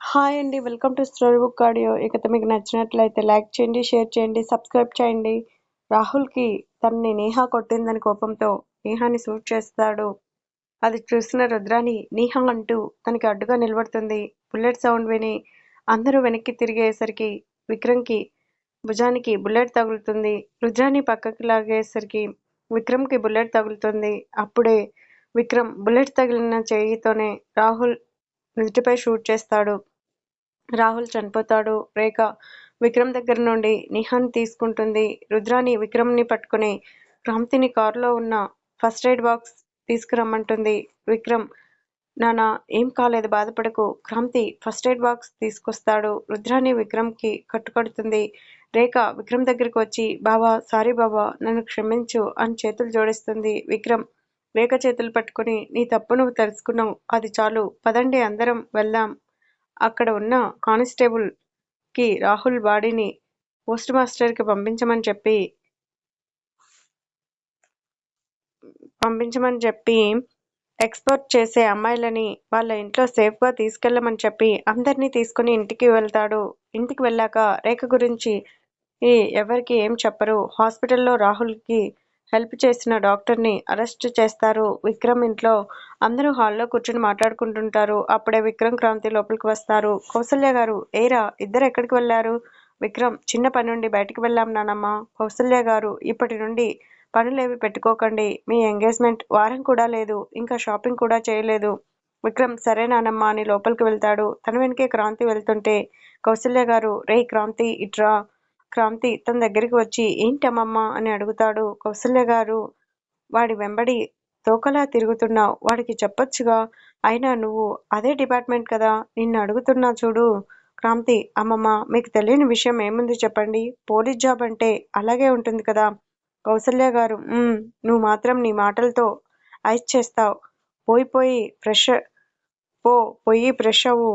Hi అండి welcome to story book audio. ఇక మీకు నచ్చినట్లయితే లైక్ చేయండి షేర్ చేయండి సబ్స్క్రైబ్ చేయండి. రాహుల్కి తనని నేహా కొట్టిందని కోపంతో నేహాని సూట్ చేస్తాడు. అది చూసిన రుద్రాని నేహా అంటూ తనకి అడ్డుగా నిలబడుతుంది. బుల్లెట్ సౌండ్ విని అందరూ వెనక్కి తిరిగేసరికి విక్రమ్కి భుజానికి బుల్లెట్ తగులుతుంది. రుద్రాని పక్కకి లాగేసరికి విక్రమ్కి బుల్లెట్ తగులుతుంది. అప్పుడే విక్రమ్ బుల్లెట్ తగిలిన చేయితోనే రాహుల్ నుదుటిపై షూట్ చేస్తాడు. రాహుల్ చనిపోతాడు. రేఖ విక్రమ్ దగ్గర నుండి నిహాన్ తీసుకుంటుంది. రుద్రాని విక్రమ్ని పట్టుకుని క్రాంతిని కారులో ఉన్న ఫస్ట్ ఎయిడ్ బాక్స్ తీసుకురమ్మంటుంది. విక్రమ్ నానా ఏం కాలేదు బాధపడకు. క్రాంతి ఫస్ట్ ఎయిడ్ బాక్స్ తీసుకొస్తాడు. రుద్రాని విక్రమ్కి కట్టుకడుతుంది. రేఖ విక్రమ్ దగ్గరికి వచ్చి బాబా సారీ బాబా నన్ను క్షమించు అని చేతులు జోడిస్తుంది విక్రమ్. రేఖ చేతులు పట్టుకుని నీ తప్పు నువ్వు తెలుసుకున్నావు. అది చాలు. పదండి అందరం వెళ్దాం. అక్కడ ఉన్న కానిస్టేబుల్కి రాహుల్ బాడీని పోస్ట్ మాస్టర్కి పంపించమని చెప్పి పంపించమని చెప్పి ఎక్స్పోర్ట్ చేసే అమ్మాయిలని వాళ్ళ ఇంట్లో సేఫ్గా తీసుకెళ్ళమని చెప్పి అందరినీ తీసుకుని ఇంటికి వెళ్తాడు. ఇంటికి వెళ్ళాక రేఖ గురించి ఎవరికి ఏం చెప్పరు. హాస్పిటల్లో రాహుల్కి హెల్ప్ చేసిన డాక్టర్ని అరెస్ట్ చేస్తారు. విక్రమ్ ఇంట్లో అందరూ హాల్లో కూర్చుని మాట్లాడుకుంటుంటారు. అప్పుడే విక్రమ్ క్రాంతి లోపలికి వస్తారు. కౌసల్య గారు ఏరా ఇద్దరు ఎక్కడికి వెళ్ళారు? విక్రమ్ చిన్న పని నుండి బయటికి వెళ్ళాం నానమ్మ. కౌసల్య గారు ఇప్పటి నుండి పనులేవి పెట్టుకోకండి. మీ ఎంగేజ్మెంట్ వారం కూడా లేదు. ఇంకా షాపింగ్ కూడా చేయలేదు. విక్రమ్ సరే నానమ్మ అని లోపలికి వెళ్తాడు. తన వెనకే క్రాంతి వెళ్తుంటే కౌసల్య గారు రే క్రాంతి ఇట్రా. క్రాంతి తన దగ్గరికి వచ్చి ఏంటమ్మమ్మ? అని అడుగుతాడు. కౌసల్య గారు వాడి వెంబడి తోకలా తిరుగుతున్నావు. వాడికి చెప్పొచ్చుగా. అయినా నువ్వు అదే డిపార్ట్మెంట్ కదా? నిన్ను అడుగుతున్నా చూడు. క్రాంతి అమ్మమ్మ మీకు తెలియని విషయం ఏముంది చెప్పండి. పోలీస్ జాబ్ అంటే అలాగే ఉంటుంది కదా. కౌసల్య గారు నువ్వు మాత్రం నీ మాటలతో ఐస్ చేస్తావు. పోయి పోయి ఫ్రెష్ పో పోయి ఫ్రెష్ అవ్వు.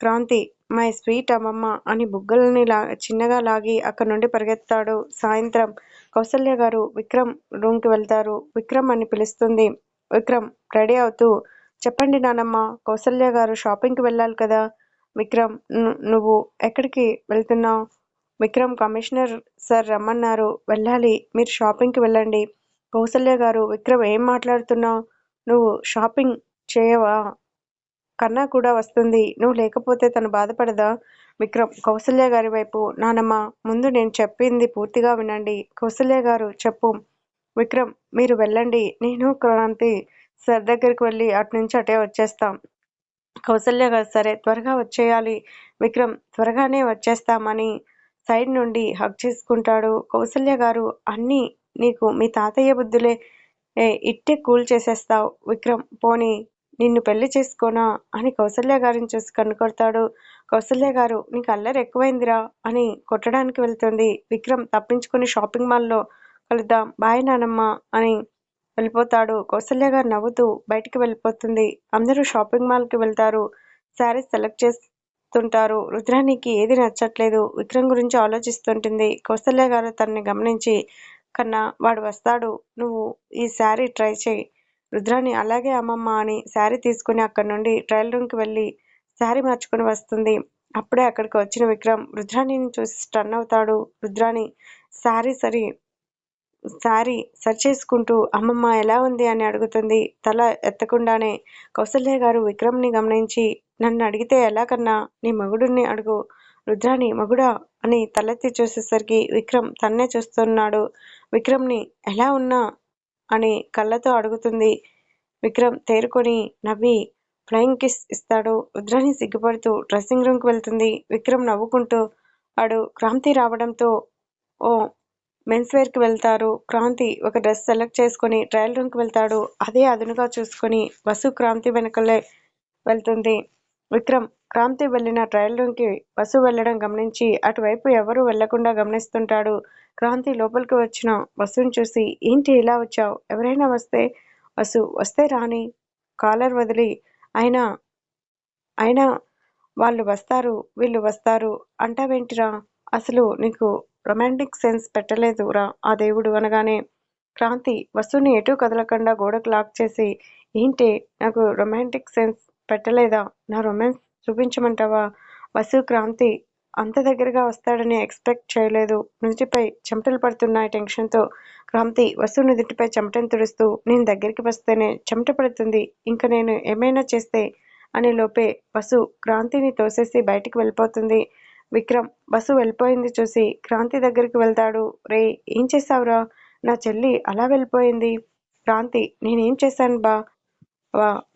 క్రాంతి మై స్వీట్ అమ్మమ్మ అని బుగ్గలని లా చిన్నగా లాగి అక్కడి నుండి పరిగెత్తాడు. సాయంత్రం కౌసల్య గారు విక్రమ్ రూమ్కి వెళ్తారు. విక్రమ్ అని పిలుస్తుంది. విక్రమ్ రెడీ అవుతూ చెప్పండి నానమ్మ కౌసల్య గారు షాపింగ్కి వెళ్ళాలి కదా. విక్రమ్ నువ్వు ఎక్కడికి వెళ్తున్నావు? విక్రమ్ కమిషనర్ సార్ రమ్మన్నారు. వెళ్ళాలి మీరు షాపింగ్కి వెళ్ళండి. కౌసల్య గారు విక్రమ్ ఏం మాట్లాడుతున్నావు? నువ్వు షాపింగ్ చేయవా? కన్నా కూడా వస్తుంది. నువ్వు లేకపోతే తను బాధపడదా? విక్రమ్ కౌసల్య గారి వైపు నానమ్మ ముందు నేను చెప్పింది పూర్తిగా వినండి. కౌసల్య గారు చెప్పు. విక్రమ్ మీరు వెళ్ళండి. నేను క్రాంతి సార్ దగ్గరికి వెళ్ళి అటు నుంచి అటే వచ్చేస్తాం. కౌసల్య గారు సరే త్వరగా వచ్చేయాలి. విక్రమ్ త్వరగానే వచ్చేస్తామని సైడ్ నుండి హక్ చేసుకుంటాడు కౌసల్య గారు. అన్నీ నీకు మీ తాతయ్య బుద్ధులే. ఇట్టే కూల్ చేసేస్తావు. విక్రమ్ పోనీ. నిన్ను పెళ్ళి చేసుకోనా అని కౌసల్య గారిని చూసి కన్నుకొడతాడు. కౌసల్య గారు నీకు అల్లరి ఎక్కువైందిరా అని కొట్టడానికి వెళ్తుంది. విక్రమ్ తప్పించుకుని షాపింగ్ మాల్లో కలుద్దాం బాయ్ నానమ్మ అని వెళ్ళిపోతాడు. కౌసల్య గారు నవ్వుతూ బయటికి వెళ్ళిపోతుంది. అందరూ షాపింగ్ మాల్కి వెళ్తారు. శారీస్ సెలెక్ట్ చేస్తుంటారు. రుద్రానికి ఏది నచ్చట్లేదు. విక్రమ్ గురించి ఆలోచిస్తుంటుంది. కౌసల్య గారు తనని గమనించి కన్నా వాడు వస్తాడు. నువ్వు ఈ శారీ ట్రై చేయి. రుద్రాని అలాగే అమ్మమ్మ అని శారీ తీసుకుని అక్కడి నుండి ట్రయల్ రూమ్కి వెళ్ళి శారీ మార్చుకుని వస్తుంది. అప్పుడే అక్కడికి వచ్చిన విక్రమ్ రుద్రాణిని చూసి స్టన్ అవుతాడు. రుద్రాణి శారీ సరి శారీ సరి చేసుకుంటూ అమ్మమ్మ ఎలా ఉంది? అని అడుగుతుంది. తల ఎత్తకుండానే కౌసల్య గారు విక్రమ్ని గమనించి నన్ను అడిగితే ఎలా కన్నా నీ మగుడిని అడుగు. రుద్రాణి మగుడా? అని తలెత్తి చూసేసరికి విక్రమ్ తన్నే చూస్తున్నాడు. విక్రమ్ని ఎలా ఉన్నా అని కళ్ళతో అడుగుతుంది. విక్రమ్ తేరుకొని నవ్వి ఫ్లయింగ్ కిస్ ఇస్తాడు. రుద్రాణి సిగ్గుపడుతూ డ్రెస్సింగ్ రూమ్కి వెళ్తుంది. విక్రమ్ నవ్వుకుంటూ వాడు క్రాంతి రావడంతో ఓ మెన్స్ వేర్కి వెళ్తారు. క్రాంతి ఒక డ్రెస్ సెలెక్ట్ చేసుకుని ట్రయల్ రూమ్కి వెళ్తాడు. అదే అదునుగా చూసుకొని వసు క్రాంతి వెనకలే వెళ్తుంది. విక్రమ్ క్రాంతి వెళ్ళిన ట్రయల్ రూమ్కి వసు వెళ్ళడం గమనించి అటువైపు ఎవరూ వెళ్ళకుండా గమనిస్తుంటాడు. క్రాంతి లోపలికి వచ్చిన వసుని చూసి ఏంటి ఇలా వచ్చావు? ఎవరైనా వస్తే వసు వస్తే రాని కాలర్ వదిలి అయినా అయినా వాళ్ళు వస్తారు వీళ్ళు వస్తారు అంటావేంటిరా? అసలు నీకు రొమాంటిక్ సెన్స్ పెట్టలేదు రా ఆ దేవుడు అనగానే క్రాంతి వస్తువుని ఎటు కదలకుండా గోడకు లాక్ చేసి ఏంటి నాకు రొమాంటిక్ సెన్స్ పెట్టలేదా? నా రొమాన్స్ చూపించమంటావా? వసు క్రాంతి అంత దగ్గరగా వస్తాడని ఎక్స్పెక్ట్ చేయలేదు. నుదుటిపై చెమటలు పడుతున్నాయి టెన్షన్తో క్రాంతి వసు నుదుటిపై చెమటను తుడుస్తూ నేను దగ్గరికి వస్తేనే చెమట పడుతుంది. ఇంక నేను ఏమైనా చేస్తే? అనే లోపే వసు క్రాంతిని తోసేసి బయటికి వెళ్ళిపోతుంది. విక్రమ్ బస్సు వెళ్ళిపోయింది చూసి క్రాంతి దగ్గరికి వెళ్తాడు. రే ఏం చేసావురా నా చెల్లి అలా వెళ్ళిపోయింది. క్రాంతి నేనేం చేశాను బా?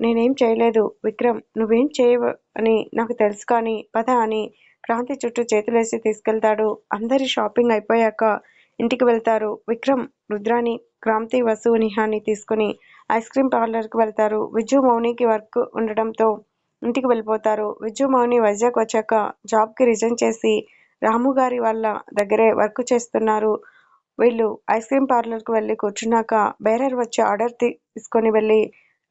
నేనేం చేయలేదు. విక్రమ్ నువ్వేం చేయవు అని నాకు తెలుసు కానీ పద అని క్రాంతి చుట్టూ చేతులేసి తీసుకెళ్తాడు. అందరి షాపింగ్ అయిపోయాక ఇంటికి వెళ్తారు. విక్రమ్ రుద్రాని క్రాంతి వసు నిహాన్ని తీసుకుని ఐస్ క్రీమ్ పార్లర్కి వెళ్తారు. విజు మౌనికి వర్క్ ఉండడంతో ఇంటికి వెళ్ళిపోతారు. విజు మౌని వైజాగ్ వచ్చాక జాబ్కి రిజైన్ చేసి రాము గారి వాళ్ళ దగ్గరే వర్క్ చేస్తున్నారు. వీళ్ళు ఐస్ క్రీమ్ పార్లర్కి వెళ్ళి కూర్చున్నాక బేరర్ వచ్చి ఆర్డర్ తీసుకొని వెళ్ళి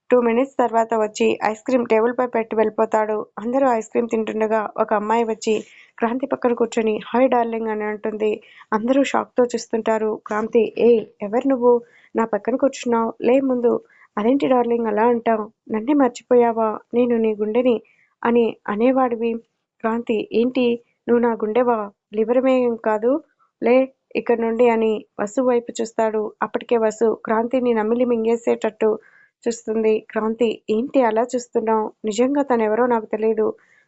టూ మినిట్స్ తర్వాత వచ్చి ఐస్ క్రీమ్ టేబుల్పై పెట్టి వెళ్ళిపోతాడు. అందరూ ఐస్ క్రీమ్ తింటుండగా ఒక అమ్మాయి వచ్చి క్రాంతి పక్కన కూర్చొని హాయ్ డార్లింగ్ అని అంటుంది. అందరూ షాక్తో చూస్తుంటారు. క్రాంతి ఏ ఎవరు నువ్వు? నా పక్కన కూర్చున్నావు. లే ముందు. అదేంటి డార్లింగ్ అలా అంటావు? నన్నే మర్చిపోయావా? నేను నీ గుండెని అని అనేవాడివి. క్రాంతి ఏంటి? నువ్వు నా గుండెవా? లివరమేం కాదు? లే ఇక్కడ నుండి అని వసు వైపు చూస్తాడు. అప్పటికే వసు క్రాంతిని నమిలి మింగేసేటట్టు చూస్తుంది. క్రాంతి ఏంటి అలా చూస్తున్నావు? నిజంగా తనెవరో నాకు తెలియదు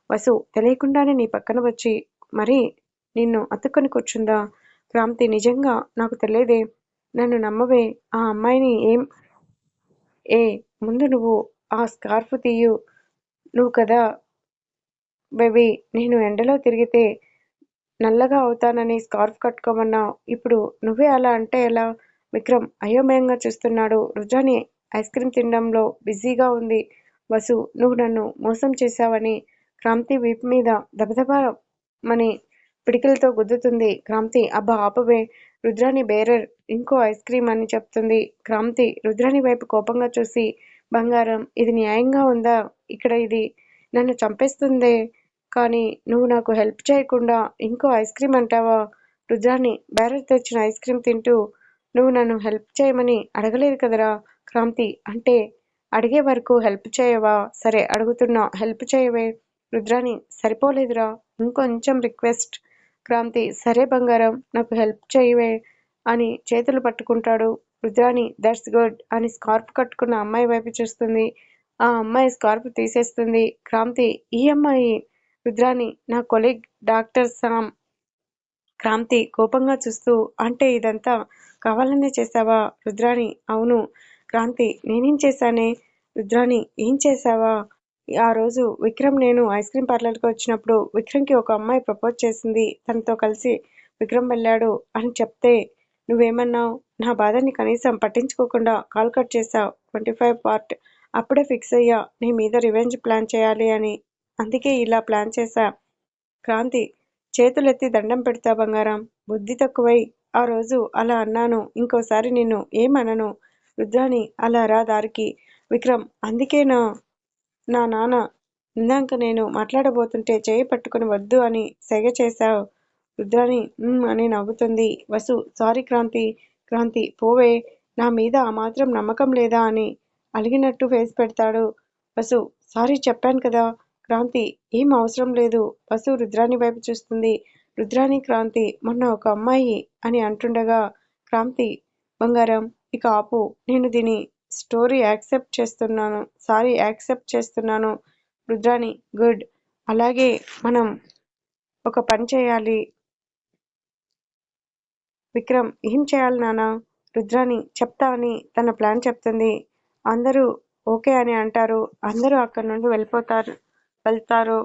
వసు తెలియకుండానే నీ పక్కన వచ్చి మరి నిన్ను అతుక్కొని కూర్చుందా? క్రాంతి నిజంగా నాకు తెలియదే. నన్ను నమ్మవే. ఆ అమ్మాయిని ఏం ఏ ముందు నువ్వు ఆ స్కార్ఫ్ తీయు. నువ్వు కదా బేబీ. నేను ఎండలో తిరిగితే నల్లగా అవుతానని స్కార్ఫ్ కట్టుకోమన్నావు. ఇప్పుడు నువ్వే అలా అంటే ఎలా? విక్రమ్ అయోమయంగా చూస్తున్నాడు. రుజాని ఐస్ క్రీమ్ తినడంలో బిజీగా ఉంది. వసు నువ్వు నన్ను మోసం చేశావని క్రాంతి వీపు మీద దబదబమని పిడికిలతో గుద్దుతుంది. క్రాంతి అబ్బా ఆపవే. రుద్రాని బేరర్ ఇంకో ఐస్ క్రీమ్ అని చెప్తుంది. క్రాంతి రుద్రాని వైపు కోపంగా చూసి బంగారం ఇది న్యాయంగా ఉందా? ఇక్కడ ఇది నన్ను చంపేస్తుందే. కానీ నువ్వు నాకు హెల్ప్ చేయకుండా ఇంకో ఐస్ క్రీమ్ అంటావా? రుద్రాని బేరర్ తెచ్చిన ఐస్ క్రీమ్ తింటూ నువ్వు నన్ను హెల్ప్ చేయమని అడగలేదు కదరా? క్రాంతి అంటే అడిగే వరకు హెల్ప్ చేయవా? సరే అడుగుతున్నా. హెల్ప్ చేయవే. రుద్రాణి సరిపోలేదురా. ఇంకొంచెం రిక్వెస్ట్. క్రాంతి సరే బంగారం నాకు హెల్ప్ చేయవే అని చేతులు పట్టుకుంటాడు. రుద్రాణి దట్స్ గుడ్ అని స్కార్ఫ్ కట్టుకున్న అమ్మాయి వైపు చూస్తుంది. ఆ అమ్మాయి స్కార్ఫ్ తీసేస్తుంది. క్రాంతి ఈ అమ్మాయి? రుద్రాణి నా కొలీగ్ డాక్టర్ సామ్ క్రాంతి కోపంగా చూస్తూ అంటే ఇదంతా కావాలనే చేశావా రుద్రాణి అవును. క్రాంతి నేనేం చేశానే? రుద్రాని ఏం చేశావా? ఆ రోజు విక్రమ్ నేను ఐస్ క్రీమ్ పార్లర్కి వచ్చినప్పుడు విక్రమ్కి ఒక అమ్మాయి ప్రపోజ్ చేసింది. తనతో కలిసి విక్రమ్ వెళ్ళాడు అని చెప్తే నువ్వేమన్నావు? నా బాధని కనీసం పట్టించుకోకుండా కాల్ కట్ చేశావు. ట్వంటీ ఫైవ్ పార్ట్ అప్పుడే ఫిక్స్ అయ్యా. నీ మీద రివెంజ్ ప్లాన్ చేయాలి అని. అందుకే ఇలా ప్లాన్ చేశా. క్రాంతి చేతులెత్తి దండం పెడతా బంగారం. బుద్ధి తక్కువై ఆ రోజు అలా అన్నాను. ఇంకోసారి నిన్ను ఏమనను? రుద్రాణి అలా రా దారికి. విక్రమ్ అందుకేనా నా నాన్న ఇందాక నేను మాట్లాడబోతుంటే చేయి పట్టుకుని వద్దు అని సెగ చేశావు. రుద్రాణి అని నవ్వుతుంది. వసు సారీ క్రాంతి క్రాంతి పోవే. నా మీద ఆ మాత్రం నమ్మకం లేదా అని అలిగినట్టు ఫేస్ పెడతాడు. వసు సారీ చెప్పాను కదా. క్రాంతి ఏం అవసరం లేదు. వసు రుద్రాణి వైపు చూస్తుంది. రుద్రాణి క్రాంతి మొన్న ఒక అమ్మాయి అని అంటుండగా క్రాంతి బంగారం ఇక ఆపు నేను దీని స్టోరీ యాక్సెప్ట్ చేస్తున్నాను. సారీ యాక్సెప్ట్ చేస్తున్నాను. రుద్రాని గుడ్. అలాగే మనం ఒక పని చేయాలి. విక్రమ్ ఏం చేయాలి నాన్న? రుద్రాని చెప్తా అని తన ప్లాన్ చెప్తుంది. అందరూ ఓకే అని అంటారు. అందరూ అక్కడ నుండి వెళ్ళిపోతారు వెళ్తారు.